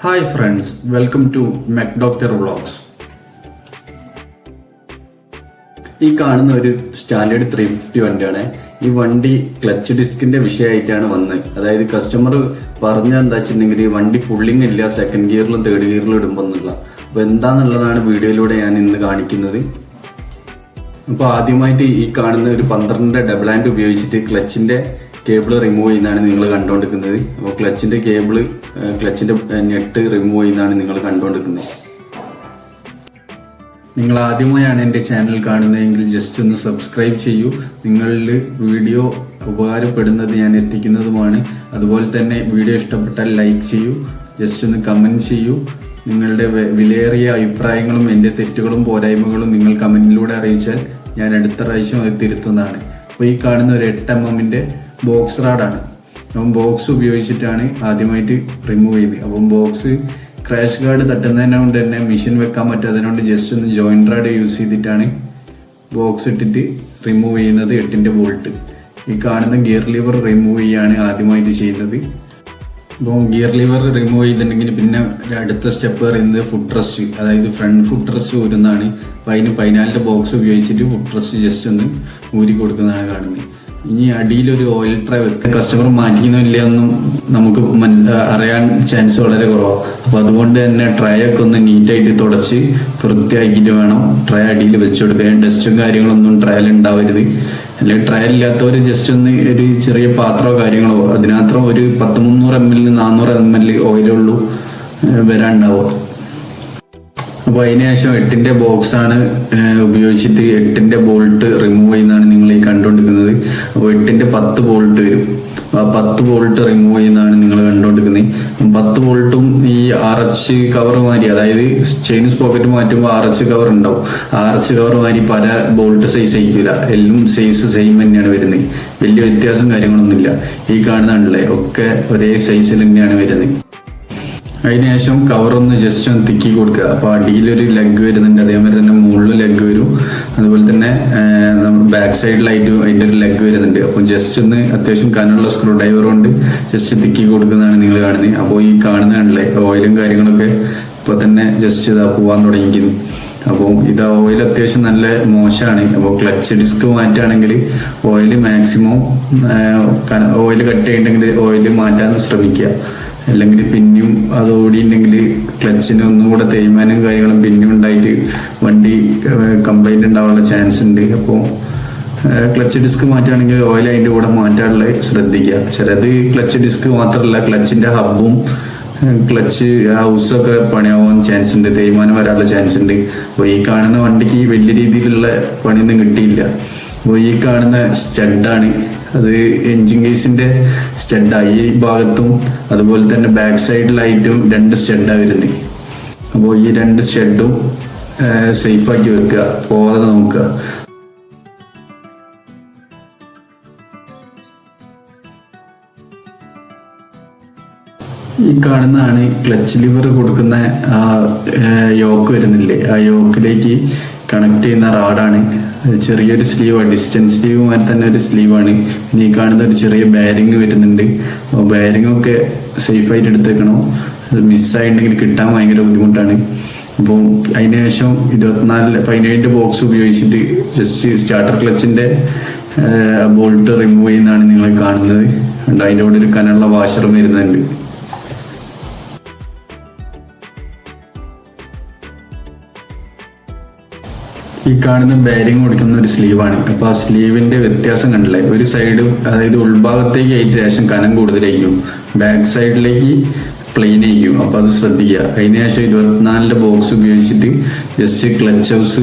Hi friends welcome to mech doctor vlogs ഈ കാണുന്ന ഒരു സ്റ്റാൻഡേർഡ് ത്രീ ഫിഫ്റ്റി വണ്ടിയാണ്. ഈ വണ്ടി ക്ലച്ച് ഡിസ്കിന്റെ വിഷയമായിട്ടാണ് വന്നത്. അതായത് കസ്റ്റമർ പറഞ്ഞ എന്താ വെച്ചിട്ടുണ്ടെങ്കിൽ ഈ വണ്ടി പുള്ളിങ് ഇല്ല സെക്കൻഡ് ഗിയറിലും തേർഡ് ഗിയറിലും ഇടുമ്പോൾ എന്നുള്ള അപ്പൊ എന്താന്നുള്ളതാണ് വീഡിയോയിലൂടെ ഞാൻ ഇന്ന് കാണിക്കുന്നത്. അപ്പോൾ ആദ്യമായിട്ട് ഈ കാണുന്ന ഒരു പന്ത്രണ്ട് ഡബിൾ ഹാൻഡ് ഉപയോഗിച്ചിട്ട് ക്ലച്ചിന്റെ കേബിൾ റിമൂവ് ചെയ്യുന്നതാണ് നിങ്ങൾ കണ്ടുകൊണ്ടിരിക്കുന്നത്. അപ്പോൾ ക്ലച്ചിന്റെ കേബിൾ ക്ലച്ചിന്റെ നെറ്റ് റിമൂവ് ചെയ്യുന്നതാണ് നിങ്ങൾ കണ്ടുകൊണ്ടിരിക്കുന്നത്. നിങ്ങൾ ആദ്യമായാണ് എന്റെ ചാനൽ കാണുന്നതെങ്കിൽ ജസ്റ്റ് ഒന്ന് സബ്സ്ക്രൈബ് ചെയ്യൂ. നിങ്ങളിൽ വീഡിയോ ഉപകാരപ്പെടുന്നത് ഞാൻ എത്തിക്കുന്നതുമാണ്. അതുപോലെ തന്നെ വീഡിയോ ഇഷ്ടപ്പെട്ടാൽ ലൈക്ക് ചെയ്യൂ. ജസ്റ്റ് ഒന്ന് കമന്റ് ചെയ്യൂ. നിങ്ങളുടെ വിലയേറിയ അഭിപ്രായങ്ങളും എന്റെ തെറ്റുകളും പോരായ്മകളും നിങ്ങൾ കമന്റിലൂടെ അറിയിച്ചാൽ ഞാൻ അടുത്ത പ്രാവശ്യം അത് തിരുത്തുന്നതാണ്. അപ്പോൾ ഈ കാണുന്ന ഒരു എട്ട് എം എമ്മിന്റെ ബോക്സ് റാഡാണ് അപ്പം ബോക്സ് ഉപയോഗിച്ചിട്ടാണ് ആദ്യമായിട്ട് റിമൂവ് ചെയ്ത് അപ്പം ബോക്സ് ക്രാഷ് ഗാർഡ് തട്ടുന്നതിനെ കൊണ്ട് തന്നെ മെഷീൻ വെക്കാൻ പറ്റാത്തതിനോണ്ട് ജസ്റ്റ് ഒന്ന് ജോയിന്റ് റാഡ് യൂസ് ചെയ്തിട്ടാണ് ബോക്സ് ഇട്ടിട്ട് റിമൂവ് ചെയ്യുന്നത് എട്ടിന്റെ ബോൾട്ട് ഈ കാണുന്ന ഗിയർ ലിവർ റിമൂവ് ചെയ്യാണ് ആദ്യമായിട്ട് ചെയ്യുന്നത്. അപ്പോൾ ഗിയർ ലിവർ റിമൂവ് ചെയ്തിട്ടുണ്ടെങ്കിൽ പിന്നെ അടുത്ത സ്റ്റെപ്പ് പറയുന്നത് ഫുഡ് ട്രസ്റ്റ് അതായത് ഫ്രണ്ട് ഫുഡ് ട്രസ്റ്റ് ഊരുന്നതാണ്. അപ്പോൾ അതിന് പതിനാലിന്റെ ബോക്സ് ഉപയോഗിച്ചിട്ട് ഫുഡ് ട്രസ്റ്റ് ജസ്റ്റ് ഒന്ന് ഊരി കൊടുക്കുന്നതാണ് കാണുന്നത്. ഇനി അടിയിൽ ഒരു ഓയിൽ ട്രൈ വെക്കുക കസ്റ്റമർ മാറ്റിക്കുന്നില്ല എന്നും നമുക്ക് അറിയാൻ ചാൻസ് വളരെ കുറവാണ് അപ്പോൾ അതുകൊണ്ട് തന്നെ ട്രൈ ഒക്കെ ഒന്ന് നീറ്റായിട്ട് തുടച്ച് വൃത്തിയാക്കിയിട്ട് വേണം ട്രൈ അടിയിൽ വെച്ച് കൊടുക്കുക ഡസ്റ്റും കാര്യങ്ങളൊന്നും ട്രയൽ ഉണ്ടാവരുത്. അല്ലെങ്കിൽ ട്രയൽ ഇല്ലാത്തവർ ജസ്റ്റ് ഒന്ന് ഒരു ചെറിയ പാത്രമോ കാര്യങ്ങളോ അതിനകത്ത് ഒരു പത്ത് മുന്നൂറ് എം എൽ നാനൂറ് എം എൽ ഓയിലുള്ളൂ വരാനുണ്ടാവുക അപ്പൊ അതിനുശേഷം എട്ടിന്റെ ബോക്സ് ആണ് ഉപയോഗിച്ചിട്ട് എട്ടിന്റെ ബോൾട്ട് റിമൂവ് ചെയ്യുന്നതാണ് നിങ്ങൾ ഈ കണ്ടുകൊണ്ടിരിക്കുന്നത്. അപ്പോൾ എട്ടിന്റെ പത്ത് ബോൾട്ട് വരും. ആ പത്ത് ബോൾട്ട് റിമൂവ് ചെയ്യുന്നതാണ് നിങ്ങൾ കണ്ടുകൊണ്ടിരിക്കുന്നത്. പത്ത് ബോൾട്ടും ഈ ആർ എച്ച് കവർ മാതിരി അതായത് ചെയിൻസ് പോക്കറ്റ് മാറ്റുമ്പോൾ ആർ എച്ച് കവർ ഉണ്ടാവും. ആർ എച്ച് കവർ മാതിരി പല ബോൾട്ട് സൈസ് ആയിരിക്കില്ല. എല്ലാം സൈസ് സെയിം തന്നെയാണ് വരുന്നത്. വലിയ വ്യത്യാസം കാര്യങ്ങളൊന്നുമില്ല. ഈ കാണുന്നതാണല്ലേ? ഒക്കെ ഒരേ സൈസിൽ തന്നെയാണ് വരുന്നത്. അതിനുശേഷം കവർ ഒന്ന് ജസ്റ്റ് ഒന്ന് തിക്കി കൊടുക്കുക. അപ്പൊ അടിയിലൊരു ലെഗ് വരുന്നുണ്ട്. അതേമാതിരി തന്നെ മുകളിൽ ലെഗ് വരും. അതുപോലെ തന്നെ നമ്മുടെ ബാക്ക് സൈഡിലായിട്ട് അതിന്റെ ഒരു ലെഗ് വരുന്നുണ്ട്. അപ്പോൾ ജസ്റ്റ് ഒന്ന് അത്യാവശ്യം കനുള്ള സ്ക്രൂ ഡ്രൈവർ കൊണ്ട് ജസ്റ്റ് തിക്കി കൊടുക്കുന്നതാണ് നിങ്ങൾ കാണുന്നത്. അപ്പോൾ ഈ കാണുന്നതാണല്ലേ? ഓയിലും കാര്യങ്ങളൊക്കെ ഇപ്പൊ തന്നെ ജസ്റ്റ് ഇതാ പോവാൻ തുടങ്ങിക്കുന്നു അപ്പോൾ ഇത് ഓയിൽ അത്യാവശ്യം നല്ല മോശമാണ്. അപ്പോൾ ക്ലച്ച് ഡിസ്ക് മാറ്റുകയാണെങ്കിൽ ഓയിൽ മാക്സിമം ഓയിൽ കട്ട് ചെയ്യണമെങ്കിൽ ഓയിൽ മാറ്റാൻ ശ്രമിക്കുക. അല്ലെങ്കിൽ പിന്നെയും അത് ഓടിയിട്ടുണ്ടെങ്കിൽ ക്ലച്ചിന് ഒന്നും കൂടെ തേയ്മാനും കാര്യങ്ങളും പിന്നെയും ഉണ്ടായിട്ട് വണ്ടി കംപ്ലൈന്റ് ഉണ്ടാവാനുള്ള ചാൻസ് ഉണ്ട്. അപ്പോൾ ക്ലച്ച് ഡിസ്ക് മാറ്റുകയാണെങ്കിൽ ഓയിൽ അതിന്റെ കൂടെ മാറ്റാനുള്ള ശ്രദ്ധിക്കുക. ചിലത് ക്ലച്ച് ഡിസ്ക് മാത്രമല്ല ക്ലച്ചിന്റെ ഹബും ക്ലച്ച് ഹൗസൊക്കെ പണിയാവാൻ ചാൻസ് ഉണ്ട്. തേയ്മാനം വരാനുള്ള ചാൻസ് ഉണ്ട്. അപ്പോൾ ഈ കാണുന്ന വണ്ടിക്ക് വലിയ രീതിയിലുള്ള പണിയൊന്നും കിട്ടിയില്ല. അപ്പോൾ ഈ കാണുന്ന സ്റ്റഡാണ് അത് എഞ്ചിൻ കേസിന്റെ സ്റ്റഡാണ് ഈ ഭാഗത്തും അതുപോലെ തന്നെ ബാക്ക് സൈഡിലായിട്ടും രണ്ട് സ്റ്റഡാണ് വരുന്നത് അപ്പോൾ ഈ രണ്ട് സ്റ്റഡും സേഫാക്കി വെക്കുക പോകാതെ നോക്കുക. ഈ കാണുന്നതാണ് ക്ലച്ച് ലിവർ കൊടുക്കുന്ന ആ യോക്ക് വരുന്നില്ലേ? ആ യോക്കിലേക്ക് കണക്ട് ചെയ്യുന്ന റാഡാണ് ചെറിയൊരു സ്ലീവാണ് ഡിസ്റ്റൻസ് സ്ലീവ് മാതിരി തന്നെ ഒരു സ്ലീവാണ് ഇനി കാണുന്ന ഒരു ചെറിയ ബാരിങ് വരുന്നുണ്ട്. അപ്പോൾ ബാരിങ് ഒക്കെ സേഫായിട്ട് എടുത്തേക്കണം. അത് മിസ്സായിട്ടുണ്ടെങ്കിൽ കിട്ടാൻ ഭയങ്കര ബുദ്ധിമുട്ടാണ്. അപ്പോൾ അതിന് ശേഷം ഇരുപത്തിനാല് പതിനേഴിന്റെ ബോക്സ് ഉപയോഗിച്ചിട്ട് ജസ്റ്റ് സ്റ്റാർട്ടർ ക്ലച്ചിന്റെ ബോൾട്ട് റിമൂവ് ചെയ്യുന്നതാണ് നിങ്ങൾ കാണുന്നത്. അതിന്റെ കൂടെ ഒരു കനുള്ള വാഷറും വരുന്നുണ്ട്. ഈ കാണുന്ന ബാരിങ് കൊടുക്കുന്ന ഒരു സ്ലീവാണ് അപ്പൊ ആ സ്ലീവിന്റെ വ്യത്യാസം കണ്ടില്ലേ? ഒരു സൈഡ് അതായത് ഉൾഭാഗത്തേക്ക് ആയിട്ട് ശേഷം കനം കൂടുതലായിരിക്കും. ബാക്ക് സൈഡിലേക്ക് പ്ലെയിൻ ആയിരിക്കും. അപ്പൊ അത് ശ്രദ്ധിക്കുക. അതിന് ശേഷം ഇരുപത്തിനാലിന്റെ ബോക്സ് ഉപയോഗിച്ചിട്ട് ജസ്റ്റ് ക്ലച്ച് ഹൗസ്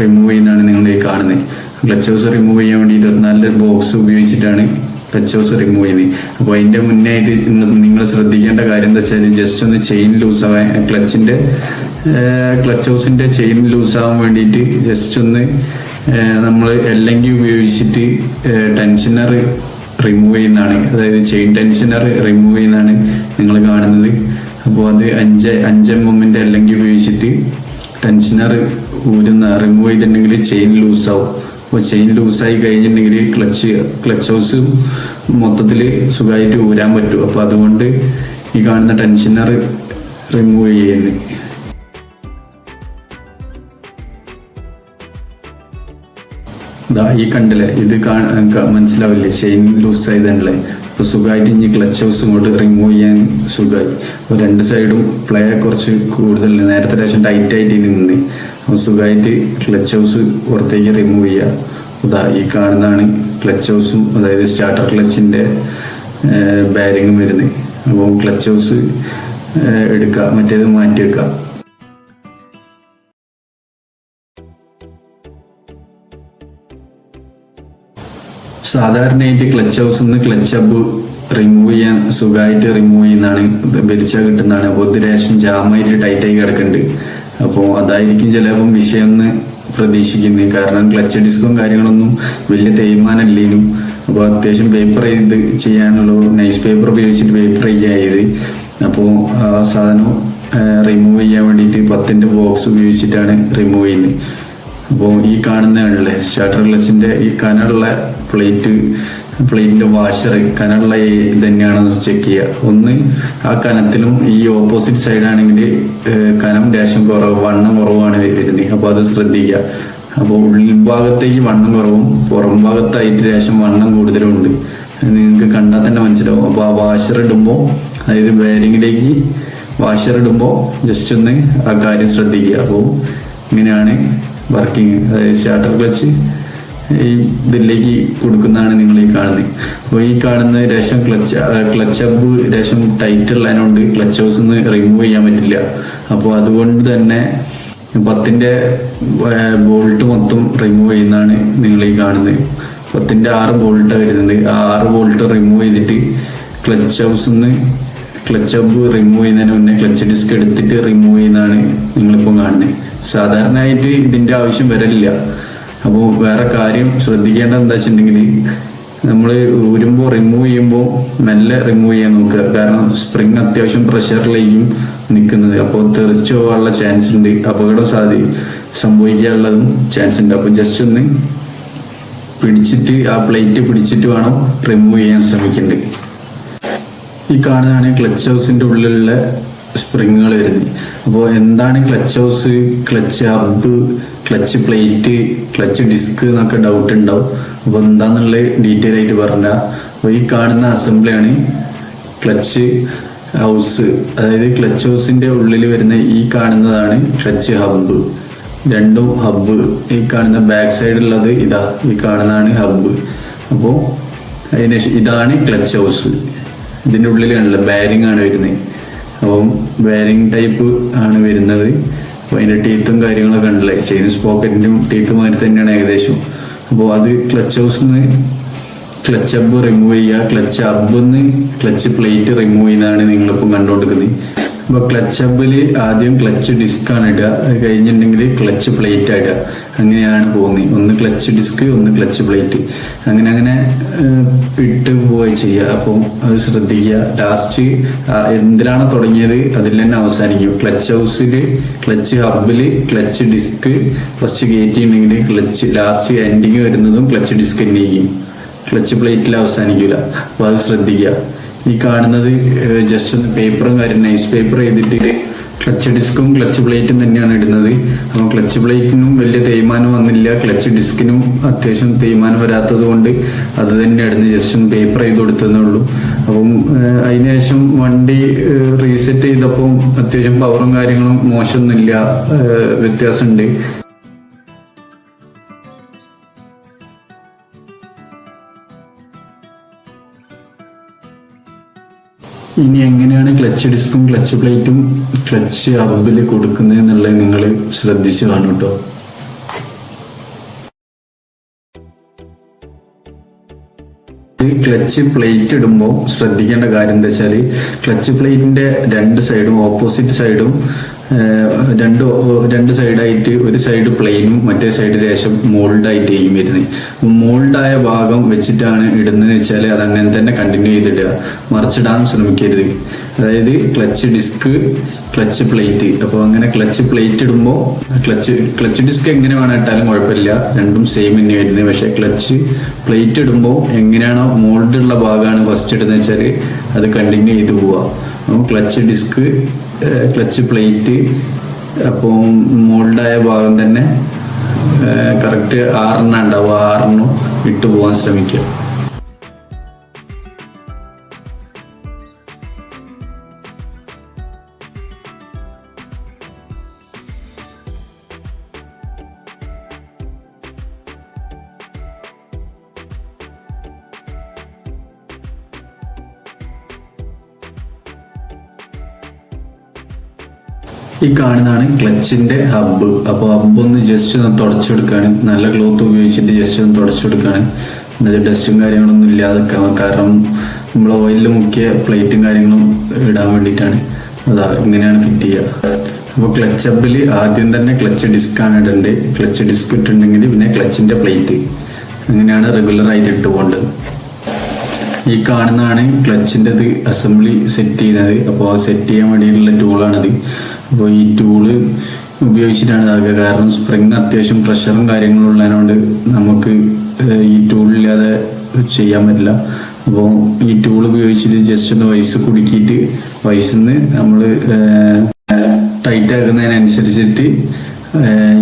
റിമൂവ് ചെയ്യുന്നതാണ് നിങ്ങൾ കാണുന്നത്. ക്ലച്ച് ഹൗസ് റിമൂവ് ചെയ്യാൻ വേണ്ടി ഇരുപത്തിനാലിന്റെ ബോക്സ് ഉപയോഗിച്ചിട്ടാണ് ക്ലച്ച് ഹൗസ് റിമൂവ് ചെയ്ത് അപ്പോൾ അതിന്റെ മുന്നേ ആയിട്ട് നിങ്ങൾ ശ്രദ്ധിക്കേണ്ട കാര്യം എന്താ വെച്ചാൽ ജസ്റ്റ് ഒന്ന് ചെയിൻ ലൂസ് ആവാൻ ക്ലച്ചിന്റെ ക്ലച്ച് ഹൗസിന്റെ ചെയിൻ ലൂസ് ആവാൻ വേണ്ടിയിട്ട് ജസ്റ്റ് ഒന്ന് നമ്മൾ എല്ലെങ്കിൽ ഉപയോഗിച്ചിട്ട് ടെൻഷനർ റിമൂവ് ചെയ്യുന്നതാണ്. അതായത് ചെയിൻ ടെൻഷനർ റിമൂവ് ചെയ്യുന്നതാണ് നിങ്ങൾ കാണുന്നത്. അപ്പോൾ അത് അഞ്ച് അഞ്ച് എം എമ്മിന്റെ അല്ലെങ്കിൽ ഉപയോഗിച്ചിട്ട് ടെൻഷനർ ഊരുന്ന റിമൂവ് ചെയ്തിട്ടുണ്ടെങ്കിൽ ചെയിൻ ലൂസ് ആവും. അപ്പോൾ ചെയിൻ ലൂസായി കഴിഞ്ഞിട്ടുണ്ടെങ്കിൽ ക്ലച്ച് ക്ലച്ച് ഹൗസ് മൊത്തത്തിൽ സുഖമായിട്ട് ഊരാൻ പറ്റും. അപ്പോൾ അതുകൊണ്ട് ഈ കാണുന്ന ടെൻഷനർ റിമൂവ് ചെയ്യുന്നു. ഈ കണ്ടില്ലേ? ഇത് മനസ്സിലാവില്ലേ? ചെയിൻ ലൂസ് ആയതല്ലേ അപ്പൊ സുഖമായിട്ട് ഇനി ക്ലച്ച് ഹൗസ് ഇങ്ങോട്ട് റിമൂവ് ചെയ്യാൻ സുഖമായി അപ്പൊ രണ്ട് സൈഡും പ്ലേ കുറച്ച് കൂടുതൽ നേരത്തെ ലേശം ടൈറ്റ് ആയിട്ട് നിന്ന്. സുഖമായിട്ട് ക്ലച്ച് ഹൗസ് പുറത്തേക്ക് റിമൂവ് ചെയ്യുക. ഇതാ ഈ കാണുന്നതാണ് ക്ലച്ച് ഹൗസും അതായത് സ്റ്റാർട്ടർ ക്ലച്ചിന്റെ ബാരിങ്ങും വരുന്നത്. അപ്പോൾ ക്ലച്ച് ഹൗസ് എടുക്കുക. മറ്റേത് മാറ്റി വെക്കുക. സാധാരണയായിട്ട് ക്ലച്ച് ഹൗസിൽ നിന്ന് ക്ലച്ച് അബ് റിമൂവ് ചെയ്യാൻ സുഖമായിട്ട് റിമൂവ് ചെയ്യുന്നതാണ് വലിച്ച കിട്ടുന്നതാണ്. അപ്പോൾ ഇത് രേഷൻ ജാമായിട്ട് ടൈറ്റായി കിടക്കുന്നുണ്ട്. അപ്പോൾ അതായിരിക്കും ചിലപ്പം വിഷയം എന്ന് പ്രതീക്ഷിക്കുന്നത് കാരണം ക്ലച്ച് ഡിസ്കും കാര്യങ്ങളൊന്നും വലിയ തേയ്മാനല്ലേനും അപ്പോൾ അത്യാവശ്യം പേപ്പർ ചെയ്ത് ചെയ്യാനുള്ള നൈസ് പേപ്പർ ഉപയോഗിച്ചിട്ട് പേപ്പർ ചെയ്യായത് അപ്പോൾ ആ സാധനം റിമൂവ് ചെയ്യാൻ വേണ്ടിയിട്ട് പത്തിന്റെ ബോക്സ് ഉപയോഗിച്ചിട്ടാണ് റിമൂവ് ചെയ്യുന്നത്. അപ്പോൾ ഈ കാണുന്നതാണല്ലേ? സ്റ്റാർട്ടർ ക്ലച്ചിന്റെ ഈ കനുള്ള പ്ലേറ്റ് പ്ലേറ്റിന്റെ വാഷർ കനുള്ള തന്നെയാണെന്ന് ചെക്ക് ചെയ്യുക. ഒന്ന് ആ കനത്തിലും ഈ ഓപ്പോസിറ്റ് സൈഡ് ആണെങ്കിൽ കനം ദേശം കുറവ് വണ്ണം കുറവാണ് വരുന്നത്. അപ്പോൾ അത് ശ്രദ്ധിക്കുക. അപ്പോൾ ഉൾഭാഗത്തേക്ക് വണ്ണം കുറവും പുറം ഭാഗത്തായിട്ട് ലേശം വണ്ണം കൂടുതലും ഉണ്ട് നിങ്ങൾക്ക് കണ്ടാൽ തന്നെ മനസ്സിലാവും. അപ്പോൾ ആ വാഷർ ഇടുമ്പോൾ അതായത് ബെയറിങ്ങിലേക്ക് വാഷർ ഇടുമ്പോൾ ജസ്റ്റ് ഒന്ന് ആ കാര്യം ശ്രദ്ധിക്കുക. അപ്പോൾ ഇങ്ങനെയാണ് വർക്കിംഗ് അതായത് ഷാട്ടർ ക്ലച്ച് ഈ ഇതിലേക്ക് കൊടുക്കുന്നതാണ് അപ്പോൾ ഈ കാണുന്ന രേഷം ക്ലച്ച് ക്ലച്ച് അപ്പ് രേഷം ടൈറ്റ് ഉള്ളതിനോണ്ട് ക്ലച്ച് ഹൗസ് ഒന്ന് റിമൂവ് ചെയ്യാൻ പറ്റില്ല. അപ്പോൾ അതുകൊണ്ട് തന്നെ പത്തിന്റെ ബോൾട്ട് മൊത്തം റിമൂവ് ചെയ്യുന്നതാണ് നിങ്ങൾ ഈ കാണുന്നത്. പത്തിന്റെ ആറ് ബോൾട്ടാണ് വരുന്നത്. ആ ആറ് ബോൾട്ട് റിമൂവ് ചെയ്തിട്ട് ക്ലച്ച് ഹൗസ് നിന്ന് ക്ലച്ച് അപ്പ് റിമൂവ് ചെയ്യുന്നതിന് മുന്നേ ക്ലച്ച് ഡിസ്ക് എടുത്തിട്ട് റിമൂവ് ചെയ്യുന്നതാണ് നിങ്ങളിപ്പോൾ കാണുന്നത്. സാധാരണയായിട്ട് ഇതിന്റെ ആവശ്യം വരലില്ല. അപ്പോൾ വേറെ കാര്യം ശ്രദ്ധിക്കേണ്ടത് എന്താ വെച്ചിട്ടുണ്ടെങ്കിൽ നമ്മൾ ഊരുമ്പോൾ റിമൂവ് ചെയ്യുമ്പോൾ മെല്ലെ റിമൂവ് ചെയ്യാൻ നോക്കുക. കാരണം സ്പ്രിങ് അത്യാവശ്യം പ്രഷറിലേക്കും നിൽക്കുന്നത് അപ്പോൾ തെറിച്ചു പോകാനുള്ള ചാൻസ് ഉണ്ട്. അപകടം സാധി സംഭവിക്കാനുള്ളതും ചാൻസ് ഉണ്ട്. അപ്പോൾ ജസ്റ്റ് ഒന്ന് പിടിച്ചിട്ട് ആ പ്ലേറ്റ് പിടിച്ചിട്ട് വേണം റിമൂവ് ചെയ്യാൻ ശ്രമിക്കേണ്ടത്. ഈ കാണുന്നതാണ് ക്ലച്ച് ഹൗസിന്റെ ഉള്ളിലുള്ള സ്പ്രിങ്ങുകൾ വരുന്നത്. അപ്പോൾ എന്താണ് clutch house clutch hub clutch plate clutch disc എന്നൊക്കെ ഡൗട്ട് ഉണ്ടാവും. അപ്പോൾ എന്താന്നുള്ള ഡീറ്റെയിൽ ആയിട്ട് പറഞ്ഞ. അപ്പോൾ ഈ കാണുന്ന അസംബ്ലിയാണ് ക്ലച്ച് ഹൗസ് അതായത് ക്ലച്ച് ഹൗസിന്റെ ഉള്ളിൽ വരുന്ന ഈ കാണുന്നതാണ് ക്ലച്ച് ഹബ്ബ് രണ്ടും ഹബ്ബ് ഈ കാണുന്ന ബാക്ക് സൈഡിലുള്ളത് ഇതാ ഈ കാണുന്നതാണ് ഹബ്ബ് അപ്പോൾ അതിന് ഇതാണ് ക്ലച്ച് ഹൗസ് ഇതിന്റെ ഉള്ളിലാണല്ലോ ബാരിങ് ആണ് വരുന്നത്. അപ്പം ബാരിങ് ടൈപ്പ് ആണ് വരുന്നത്. അപ്പോൾ അതിന്റെ ടീത്തും കാര്യങ്ങളൊക്കെ ഉണ്ടല്ലേ? ചെയിൻസ് പോക്കറ്റിന്റെ ടീത്ത് മാതിരി തന്നെയാണ് ഏകദേശം. അപ്പോൾ അത് ക്ലച്ച് ഹൗസിന്ന് ക്ലച്ച് അബ് റിമൂവ് ചെയ്യുക ക്ലച്ച് അബിന്ന് ക്ലച്ച് പ്ലേറ്റ് റിമൂവ് ചെയ്യുന്നതാണ് നിങ്ങളിപ്പം കണ്ടുകൊടുക്കുന്നത് അപ്പൊ ക്ലച്ച് അബിൽ ആദ്യം ക്ലച്ച് ഡിസ്ക് ആണ് ഇടുക. അത് കഴിഞ്ഞിട്ടുണ്ടെങ്കിൽ ക്ലച്ച് പ്ലേറ്റ് ഇടുക. അങ്ങനെയാണ് പോകുന്നത് ഒന്ന് ക്ലച്ച് ഡിസ്ക് ഒന്ന് ക്ലച്ച് പ്ലേറ്റ് അങ്ങനെ അങ്ങനെ ഇട്ട് പോവുക ചെയ്യുക. അപ്പം അത് ശ്രദ്ധിക്കുക. ലാസ്റ്റ് എന്തിനാണ് തുടങ്ങിയത്? അതിൽ തന്നെ അവസാനിക്കും. ക്ലച്ച് ഹൗസിൽ ക്ലച്ച് ഹബിൽ ക്ലച്ച് ഡിസ്ക് ഫസ്റ്റ് ഗേറ്റ് ഉണ്ടെങ്കിൽ ക്ലച്ച് ലാസ്റ്റ് എൻഡിങ് വരുന്നതും ക്ലച്ച് ഡിസ്ക് തന്നെയായിരിക്കും. ക്ലച്ച് പ്ലേറ്റിൽ അവസാനിക്കില്ല അപ്പൊ അത് ശ്രദ്ധിക്കുക. ഈ കാണുന്നത് ജസ്റ്റ് ഒന്ന് പേപ്പറും കാര്യം നൈസ് പേപ്പർ ചെയ്തിട്ട് ക്ലച്ച് ഡിസ്കും ക്ലച്ച് പ്ലേറ്റും തന്നെയാണ് ഇടുന്നത്. അപ്പം ക്ലച്ച് പ്ലേറ്റിനും വലിയ തേയ്മാനം വന്നില്ല. ക്ലച്ച് ഡിസ്കിനും അത്യാവശ്യം തേയ്മാനം വരാത്തത് കൊണ്ട് അത് തന്നെ ഇടുന്നത്. ജസ്റ്റ് ഒന്ന് പേപ്പർ ചെയ്ത് കൊടുത്തതേ ഉള്ളൂ. അപ്പം അതിനുശേഷം വണ്ടി റീസെറ്റ് ചെയ്തപ്പം അത്യാവശ്യം പവറും കാര്യങ്ങളും മോശമൊന്നുമില്ല. വ്യത്യാസമുണ്ട്. ഇനി എങ്ങനെയാണ് ക്ലച്ച് ഡിസ്കും ക്ലച്ച് പ്ലേറ്റും ക്ലച്ച് അബിൽ കൊടുക്കുന്നത് എന്നുള്ളത് നിങ്ങൾ ശ്രദ്ധിച്ചു കാണും കേട്ടോ ക്ലച്ച് പ്ലേറ്റ് ഇടുമ്പോൾ ശ്രദ്ധിക്കേണ്ട കാര്യം എന്താ വെച്ചാൽ ക്ലച്ച് പ്ലേറ്റിന്റെ രണ്ട് സൈഡും ഓപ്പോസിറ്റ് സൈഡും രണ്ട് രണ്ട് സൈഡായിട്ട് ഒരു സൈഡ് പ്ലെയിനും മറ്റേ സൈഡ് ലേശം മോൾഡായിട്ട് ചെയ്യും വരുന്നത് മോൾഡായ ഭാഗം വെച്ചിട്ടാണ് ഇടുന്നതെന്ന് വെച്ചാൽ അത് അങ്ങനെ തന്നെ കണ്ടിന്യൂ ചെയ്തിടുക. മറിച്ചിടാൻ ശ്രമിക്കരുത്. അതായത് ക്ലച്ച് ഡിസ്ക് ക്ലച്ച് പ്ലേറ്റ് അപ്പോൾ അങ്ങനെ ക്ലച്ച് പ്ലേറ്റ് ഇടുമ്പോൾ ക്ലച്ച് ക്ലച്ച് ഡിസ്ക് എങ്ങനെ വേണം ഇട്ടാലും കുഴപ്പമില്ല. രണ്ടും സെയിം തന്നെ വരുന്നത് പക്ഷേ ക്ലച്ച് പ്ലേറ്റ് ഇടുമ്പോൾ എങ്ങനെയാണോ മോൾഡുള്ള ഭാഗമാണ് ഫസ്റ്റ് ഇടുന്നത് വെച്ചാൽ അത് കണ്ടിന്യൂ ചെയ്ത് പോവുക ക്ലച്ച് ഡിസ്ക് ക്ലച്ച് പ്ലേറ്റ് അപ്പം മോൾഡായ ഭാഗം തന്നെ കറക്റ്റ് ആറെണ്ണം ഉണ്ടാവും ആറെണ്ണം ഇട്ട് പോകാൻ ശ്രമിക്കുക. ഈ കാണുന്നതാണ് ക്ലച്ചിന്റെ ഹബ്ബ്. അപ്പോൾ ഹബ്ബ് ഒന്ന് ജസ്റ്റ് ഒന്ന് തുടച്ചെടുക്കാണ്. നല്ല ക്ലോത്ത് ഉപയോഗിച്ചിട്ട് ജസ്റ്റ് ഒന്ന് തുടച്ചെടുക്കാണ്. എന്നിട്ട് ഡസ്റ്റും കാര്യങ്ങളൊന്നും ഇല്ലാതെ കാരണം നമ്മൾ ഓയിലിൽ മുക്കിയ പ്ലേറ്റും കാര്യങ്ങളും ഇടാൻ വേണ്ടിയിട്ടാണ്. അതാ ഇങ്ങനെയാണ് ഫിറ്റ് ചെയ്യുക അപ്പോൾ ക്ലച്ച് ഹബ്ബിൽ ആദ്യം തന്നെ ക്ലച്ച് ഡിസ്ക് ആണ് ഇടേണ്ടത്. ക്ലച്ച് ഡിസ്ക് ഇട്ടിട്ടുണ്ടെങ്കിൽ പിന്നെ ക്ലച്ചിന്റെ പ്ലേറ്റ് അങ്ങനെയാണ് റെഗുലർ ആയിട്ട് ഇട്ട് ഈ കാണുന്നതാണ് ക്ലച്ചിന്റെ അത് അസംബ്ലി സെറ്റ് ചെയ്യുന്നത് അപ്പോൾ സെറ്റ് ചെയ്യാൻ വേണ്ടിയിട്ടുള്ള ടൂളാണിത് അപ്പോൾ ഈ ടൂൾ ഉപയോഗിച്ചിട്ടാണ് ഇതാക്കുക കാരണം സ്പ്രിങ് അത്യാവശ്യം പ്രഷറും കാര്യങ്ങളും ഉള്ളതിനോണ്ട് നമുക്ക് ഈ ടൂളില്ലാതെ ചെയ്യാൻ പറ്റില്ല. അപ്പോൾ ഈ ടൂൾ ഉപയോഗിച്ചിട്ട് ജസ്റ്റ് ഒന്ന് വയസ്സ് കുടുക്കിയിട്ട് വയസ്സിൽ നിന്ന് നമ്മൾ ടൈറ്റ് ആക്കുന്നതിനനുസരിച്ചിട്ട്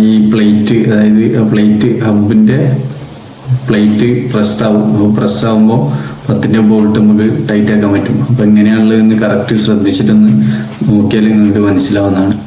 ഈ പ്ലേറ്റ് അതായത് പ്ലേറ്റ് ഹബിന്റെ പ്ലേറ്റ് പ്രസ് ആവും. പ്രസ് ആവുമ്പോൾ പത്തിന്റെ ബോൾട്ട് നമുക്ക് ടൈറ്റ് ആക്കാൻ പറ്റും. അപ്പൊ എങ്ങനെയാണുള്ളതെന്ന് കറക്റ്റ് ശ്രദ്ധിച്ചിട്ടൊന്ന് നോക്കിയാൽ നിങ്ങൾക്ക് മനസ്സിലാവുന്നതാണ്.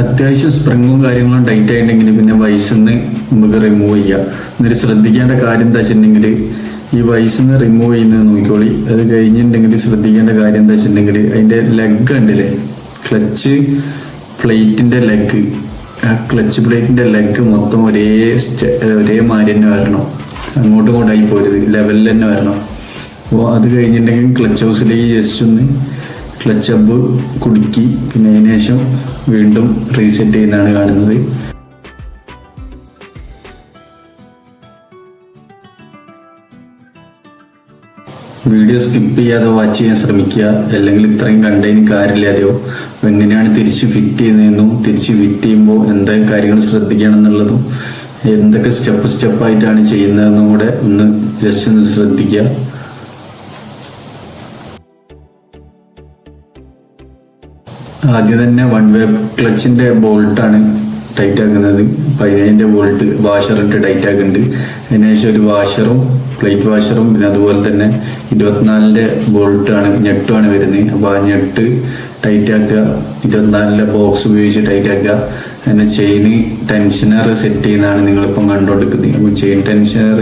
അത്യാവശ്യം സ്പ്രിങ്ങും കാര്യങ്ങളും ടൈറ്റ് ആയിട്ടുണ്ടെങ്കിൽ പിന്നെ വയസ്സിന്ന് നമുക്ക് റിമൂവ് ചെയ്യാം. എന്നിട്ട് ശ്രദ്ധിക്കേണ്ട കാര്യം എന്താ വെച്ചിട്ടുണ്ടെങ്കിൽ ഈ വയസ്സിന്ന് റിമൂവ് ചെയ്യുന്നത് നോക്കിക്കോളി. അത് കഴിഞ്ഞിട്ടുണ്ടെങ്കിൽ ശ്രദ്ധിക്കേണ്ട കാര്യം എന്താ വെച്ചിട്ടുണ്ടെങ്കിൽ അതിന്റെ ലെഗ് ഉണ്ടല്ലേ ക്ലച്ച് പ്ലേറ്റിന്റെ ലെഗ് ആ ക്ലച്ച് പ്ലേറ്റിന്റെ ലെഗ് മൊത്തം ഒരേ ഒരേ മാതിരി തന്നെ വരണം. അങ്ങോട്ടും ഇങ്ങോട്ടായി പോരുത്. ലെവലിൽ തന്നെ വരണം. അപ്പോൾ അത് കഴിഞ്ഞിട്ടുണ്ടെങ്കിൽ ക്ലച്ച് ഹൗസിലേക്ക് ജസ്റ്റ് ഒന്ന് ക്ലച്ച് അബ് കുടുക്കി പിന്നെ അതിന് ശേഷം വീണ്ടും റീസെറ്റ് ചെയ്യുന്നതാണ് കാണുന്നത്. വീഡിയോ സ്കിപ്പ് ചെയ്യാതെ വാച്ച് ചെയ്യാൻ ശ്രമിക്കുക. അല്ലെങ്കിൽ ഇത്രയും കണ്ടതിന് കാര്യമില്ലാതെയോ എങ്ങനെയാണ് തിരിച്ച് ഫിറ്റ് ചെയ്യുന്നതെന്നും തിരിച്ച് ഫിറ്റ് ചെയ്യുമ്പോൾ എന്തൊക്കെ കാര്യങ്ങൾ ശ്രദ്ധിക്കണം എന്നുള്ളതും എന്തൊക്കെ സ്റ്റെപ്പ് സ്റ്റെപ്പായിട്ടാണ് ചെയ്യുന്നതെന്നും കൂടെ ഒന്ന് ജസ്റ്റ് ഒന്ന് ശ്രദ്ധിക്കുക. ആദ്യം തന്നെ വൺ വേ ക്ലച്ചിന്റെ ബോൾട്ടാണ് ടൈറ്റ് ആക്കുന്നത്. പതിനേഴിന്റെ ബോൾട്ട് വാഷർ ഇട്ട് ടൈറ്റ് ആക്കുന്നുണ്ട്. അതിനുശേഷം ഒരു വാഷറും പ്ലേറ്റ് വാഷറും പിന്നെ അതുപോലെ തന്നെ ഇരുപത്തിനാലിന്റെ ബോൾട്ടാണ് ഞെട്ടുമാണ് വരുന്നത്. അപ്പൊ ആ ഞെട്ട് ടൈറ്റ് ആക്കുക. ഇരുപത്തിനാലിന്റെ ബോക്സ് ഉപയോഗിച്ച് ടൈറ്റ് ആക്കുക. പിന്നെ ചെയിന് ടെൻഷനർ സെറ്റ് ചെയ്യുന്നതാണ് നിങ്ങളിപ്പം കണ്ടുകൊടുക്കുന്നത് അപ്പൊ ചെയിൻ ടെൻഷനർ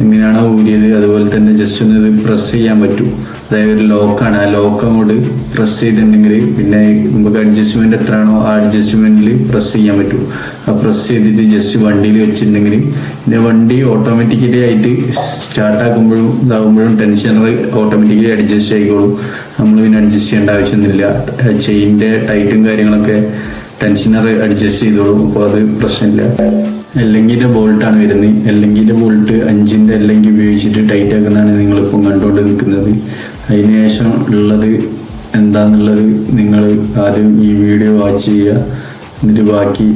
എങ്ങനെയാണോ ഊരിയത് അതുപോലെ തന്നെ ജസ്റ്റ് ഒന്ന് പ്രസ് ചെയ്യാൻ പറ്റും. അതായത് ഒരു ലോക്കാണ്. ആ ലോക്ക് അങ്ങോട്ട് പ്രസ് ചെയ്തിട്ടുണ്ടെങ്കിൽ പിന്നെ നമുക്ക് അഡ്ജസ്റ്റ്മെന്റ് എത്രയാണോ ആ അഡ്ജസ്റ്റ്മെന്റിൽ പ്രസ് ചെയ്യാൻ പറ്റും. ആ പ്രസ് ചെയ്തിട്ട് ജസ്റ്റ് വണ്ടിയിൽ വെച്ചിട്ടുണ്ടെങ്കിൽ പിന്നെ വണ്ടി ഓട്ടോമാറ്റിക്കലി ആയിട്ട് സ്റ്റാർട്ട് ആക്കുമ്പോഴും ഇതാകുമ്പോഴും ടെൻഷനർ ഓട്ടോമാറ്റിക്കലി അഡ്ജസ്റ്റ് ആയിക്കോളും. നമ്മൾ പിന്നെ അഡ്ജസ്റ്റ് ചെയ്യേണ്ട ആവശ്യമൊന്നുമില്ല. ചെയിന്റെ ടൈറ്റും കാര്യങ്ങളൊക്കെ ടെൻഷനർ അഡ്ജസ്റ്റ് ചെയ്തോളും. അപ്പോൾ അത് പ്രശ്നമില്ല. എല്ലെങ്കിന്റെ ബോൾട്ടാണ് വരുന്നത്. എല്ലെങ്കിന്റെ ബോൾട്ട് അഞ്ചിന്റെ അല്ലെങ്കിൽ ഉപയോഗിച്ചിട്ട് ടൈറ്റ് ആക്കുന്നതാണ് നിങ്ങളിപ്പം കണ്ടുകൊണ്ട് നിൽക്കുന്നത് അതിനുശേഷം ഉള്ളത് എന്താന്നുള്ളത് നിങ്ങൾ ആദ്യം ഈ വീഡിയോ വാച്ച് ചെയ്യുക. എന്നിട്ട് ബാക്കി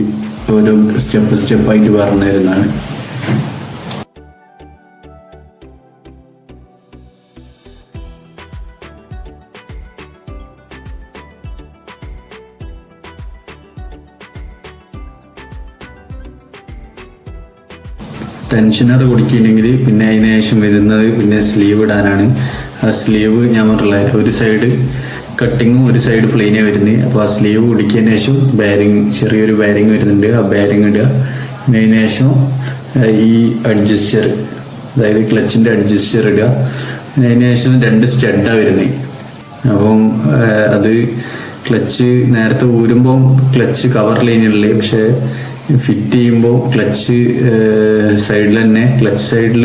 ഓരോ സ്റ്റെപ്പ് സ്റ്റെപ്പായിട്ട് പറഞ്ഞു തരുന്നതാണ്. ടെൻഷനർ കൊടുക്കിയിട്ടുണ്ടെങ്കിൽ പിന്നെ അതിന് ശേഷം വരുന്നത് പിന്നെ സ്ലീവ് ഇടാനാണ്. ആ സ്ലീവ് ഞാൻ പറഞ്ഞില്ലേ ഒരു സൈഡ് കട്ടിങ്ങും ഒരു സൈഡ് പ്ലെയിനേ വരുന്നത്. അപ്പോൾ ആ സ്ലീവ് കുടിക്കിയതിന് ശേഷം ബാരിങ് ചെറിയൊരു ബാരിങ് വരുന്നുണ്ട്. ആ ബാരിങ് ഇടുക. അതിന് ശേഷം ഈ അഡ്ജസ്റ്റർ അതായത് ക്ലച്ചിന്റെ അഡ്ജസ്റ്റർ ഇടുക. അതിന് ശേഷം രണ്ട് സ്റ്റഡാണ് വരുന്നത്. അപ്പം അത് ക്ലച്ച് നേരത്തെ ഊരുമ്പോൾ ക്ലച്ച് കവർ ലൈനുള്ള പക്ഷെ ഫിറ്റ് ചെയ്യുമ്പോൾ ക്ലച്ച് സൈഡിൽ തന്നെ ക്ലച്ച് സൈഡിൽ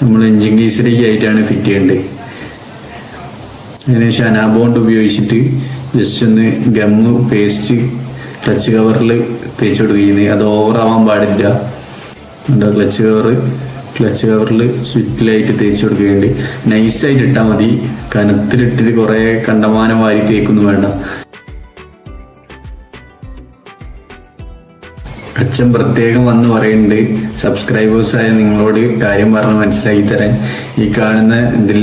നമ്മൾ എഞ്ചിൻ ഗീസിലേക്ക് ആയിട്ടാണ് ഫിറ്റ് ചെയ്യേണ്ടത് അതിനുശേഷം അനാബോണ്ട് ഉപയോഗിച്ചിട്ട് ജസ്റ്റ് ഒന്ന് ഗമ്മ് പേസ്റ്റ് ക്ലച്ച് കവറിൽ തേച്ച് കൊടുക്കുന്നത് അത് ഓവറാവാൻ പാടില്ല. എന്താ ക്ലച്ച് കവറ് ക്ലച്ച് കവറിൽ സ്വിറ്റിലായിട്ട് തേച്ച് കൊടുക്കുകയുണ്ട് നൈസായിട്ട് ഇട്ടാൽ മതി. കനത്തിലിട്ടിട്ട് കുറേ കണ്ടമാനം വാരി തേക്കൊന്നും വേണ്ട. അച്ഛൻ പ്രത്യേകം വന്ന് പറയുന്നുണ്ട്. സബ്സ്ക്രൈബേഴ്സായ നിങ്ങളോട് കാര്യം പറഞ്ഞ് മനസ്സിലാക്കി തരാൻ. ഈ കാണുന്ന ഇതിൽ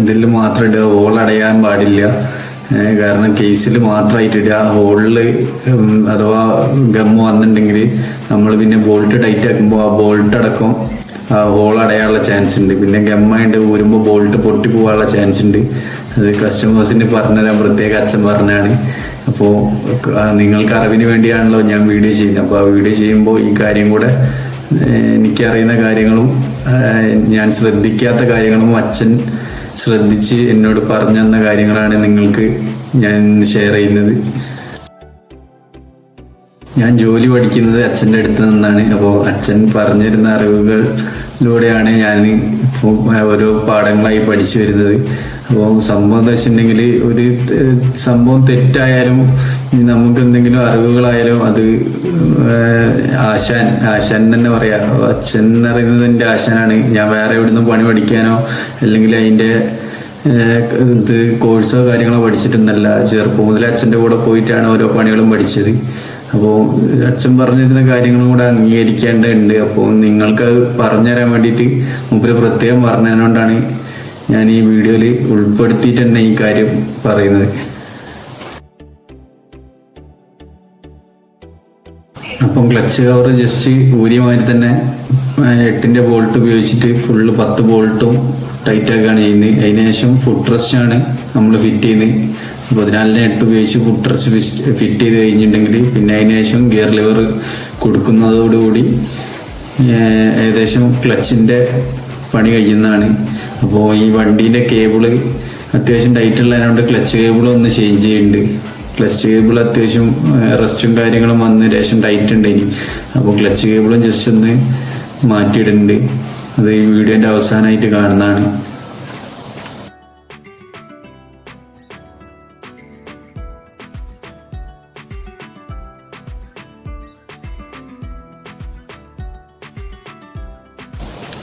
ഇതിൽ മാത്രം ഇടുക ഹോൾ അടയാൻ പാടില്ല. കാരണം കേസിൽ മാത്രമായിട്ട് ഇടുക. ഹോളിൽ അഥവാ ഗമ്മ് വന്നിട്ടുണ്ടെങ്കിൽ നമ്മൾ പിന്നെ ബോൾട്ട് ടൈറ്റ് ആക്കുമ്പോൾ ആ ബോൾട്ട് അടക്കം ഹോൾ അടയാനുള്ള ചാൻസ് ഉണ്ട്. പിന്നെ ഗമ്മായിട്ട് ഊരുമ്പോൾ ബോൾട്ട് പൊട്ടി പോകാനുള്ള ചാൻസ് ഉണ്ട്. അത് കസ്റ്റമേഴ്സിന് പറഞ്ഞുതരാൻ പ്രത്യേക അച്ഛൻ പറഞ്ഞാണ് അപ്പോൾ നിങ്ങൾക്ക് അറിവിന് വേണ്ടിയാണല്ലോ ഞാൻ വീഡിയോ ചെയ്യുന്നത്. അപ്പോൾ ആ വീഡിയോ ചെയ്യുമ്പോൾ ഈ കാര്യം കൂടെ എനിക്കറിയുന്ന കാര്യങ്ങളും ഞാൻ ശ്രദ്ധിക്കാത്ത കാര്യങ്ങളും അച്ഛൻ ശ്രദ്ധിച്ച് എന്നോട് പറഞ്ഞു തന്ന കാര്യങ്ങളാണ് നിങ്ങൾക്ക് ഞാൻ ഷെയർ ചെയ്യുന്നത്. ഞാൻ ജോലി പഠിക്കുന്നത് അച്ഛന്റെ അടുത്ത് നിന്നാണ്. അപ്പോൾ അച്ഛൻ പറഞ്ഞിരുന്ന അറിവുകളിലൂടെയാണ് ഞാൻ ഇപ്പോൾ ഓരോ പാഠങ്ങളായി പഠിച്ചു വരുന്നത്. അപ്പോൾ സംഭവം എന്താ വെച്ചിട്ടുണ്ടെങ്കിൽ ഒരു സംഭവം തെറ്റായാലും നമുക്ക് എന്തെങ്കിലും അറിവുകളായാലും അത് ആശാൻ ആശാൻ തന്നെ പറയാം. അച്ഛൻ എന്ന് പറയുന്നത് എന്റെ ആശാനാണ്. ഞാൻ വേറെ എവിടുന്ന് പണി പഠിക്കാനോ അല്ലെങ്കിൽ അതിന്റെ ഇത് കോഴ്സോ കാര്യങ്ങളോ പഠിച്ചിട്ടൊന്നല്ല. ചെറുപ്പം മുതൽ അച്ഛന്റെ കൂടെ പോയിട്ടാണ് ഓരോ പണികളും പഠിച്ചത്. അപ്പോൾ അച്ഛൻ പറഞ്ഞിരുന്ന കാര്യങ്ങളും കൂടെ അംഗീകരിക്കേണ്ടതുണ്ട്. അപ്പോൾ നിങ്ങൾക്ക് അത് പറഞ്ഞുതരാൻ വേണ്ടിയിട്ട് മുമ്പിൽ പ്രത്യേകം പറഞ്ഞതുകൊണ്ടാണ് ഞാൻ ഈ വീഡിയോയിൽ ഉൾപ്പെടുത്തിയിട്ട് തന്നെ ഈ കാര്യം പറയുന്നത്. അപ്പം ക്ലച്ച് കവർ ജസ്റ്റ് ഊരിയമാതിരി തന്നെ എട്ടിന്റെ ബോൾട്ട് ഉപയോഗിച്ചിട്ട് ഫുള്ള് പത്ത് ബോൾട്ടും ടൈറ്റ് ആക്കുകയാണ് ചെയ്യുന്നത്. അതിനുശേഷം ഫുഡ് റെസ്റ്റ് ആണ് നമ്മൾ ഫിറ്റ് ചെയ്യുന്നത്. പതിനാലിന് എട്ട് ഉപയോഗിച്ച് ഫുട്ടർച്ച് ഫിറ്റ് ചെയ്ത് കഴിഞ്ഞിട്ടുണ്ടെങ്കിൽ പിന്നെ അതിന് ശേഷം ഗിയർ ലിവർ കൊടുക്കുന്നതോടുകൂടി ഏകദേശം ക്ലച്ചിന്റെ പണി കഴിയുന്നതാണ്. അപ്പോൾ ഈ വണ്ടീന്റെ കേബിൾ അത്യാവശ്യം ടൈറ്റ് ഉള്ളതിനോണ്ട് ക്ലച്ച് കേബിൾ ഒന്ന് ചേഞ്ച് ചെയ്യുന്നുണ്ട് ക്ലച്ച് കേബിൾ അത്യാവശ്യം റെസ്റ്റും കാര്യങ്ങളും വന്ന് രേഷം ടൈറ്റ് ഉണ്ട് ഇനി അപ്പോൾ ക്ലച്ച് കേബിളും ജസ്റ്റ് ഒന്ന് മാറ്റിയിടുന്നുണ്ട് അത് ഈ വീഡിയോന്റെ അവസാനമായിട്ട് കാണുന്നതാണ്.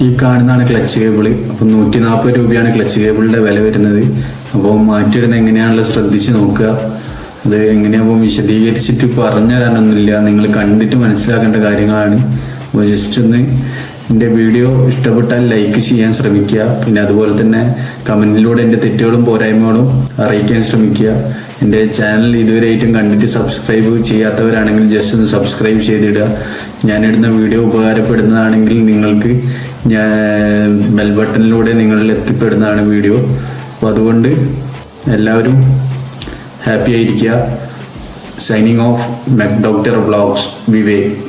ഈ കാണുന്നതാണ് ക്ലച്ച് കേബിൾ അപ്പം നൂറ്റി നാൽപ്പത് രൂപയാണ് ക്ലച്ച് കേബിളിന്റെ വില വരുന്നത്. അപ്പോൾ മാറ്റിയിടുന്നത് എങ്ങനെയാണല്ലോ ശ്രദ്ധിച്ച് നോക്കുക. അത് എങ്ങനെയാകുമ്പോൾ വിശദീകരിച്ചിട്ട് പറഞ്ഞു തരാനൊന്നുമില്ല നിങ്ങൾ കണ്ടിട്ട് മനസ്സിലാക്കേണ്ട കാര്യങ്ങളാണ്. അപ്പോൾ ജസ്റ്റ് ഒന്ന് എന്റെ വീഡിയോ ഇഷ്ടപ്പെട്ടാൽ ലൈക്ക് ചെയ്യാൻ ശ്രമിക്കുക. പിന്നെ അതുപോലെ തന്നെ കമന്റിലൂടെ എന്റെ തെറ്റുകളും പോരായ്മകളും അറിയിക്കാൻ ശ്രമിക്കുക. എന്റെ ചാനൽ ഇതുവരെ ആയിട്ടും കണ്ടിട്ട് സബ്സ്ക്രൈബ് ചെയ്യാത്തവരാണെങ്കിൽ ജസ്റ്റ് ഒന്ന് സബ്സ്ക്രൈബ് ചെയ്തിടുക. ഞാനിടുന്ന വീഡിയോ ഉപകാരപ്പെടുന്നതാണെങ്കിൽ നിങ്ങൾക്ക് ഞാൻ ബെൽ ബട്ടണിലൂടെ നിങ്ങളിൽ എത്തിപ്പെടുന്നതാണ് വീഡിയോ അപ്പോൾ അതുകൊണ്ട് എല്ലാവരും ഹാപ്പി ആയിരിക്കുക. Signing off mech doctor blogs Vivek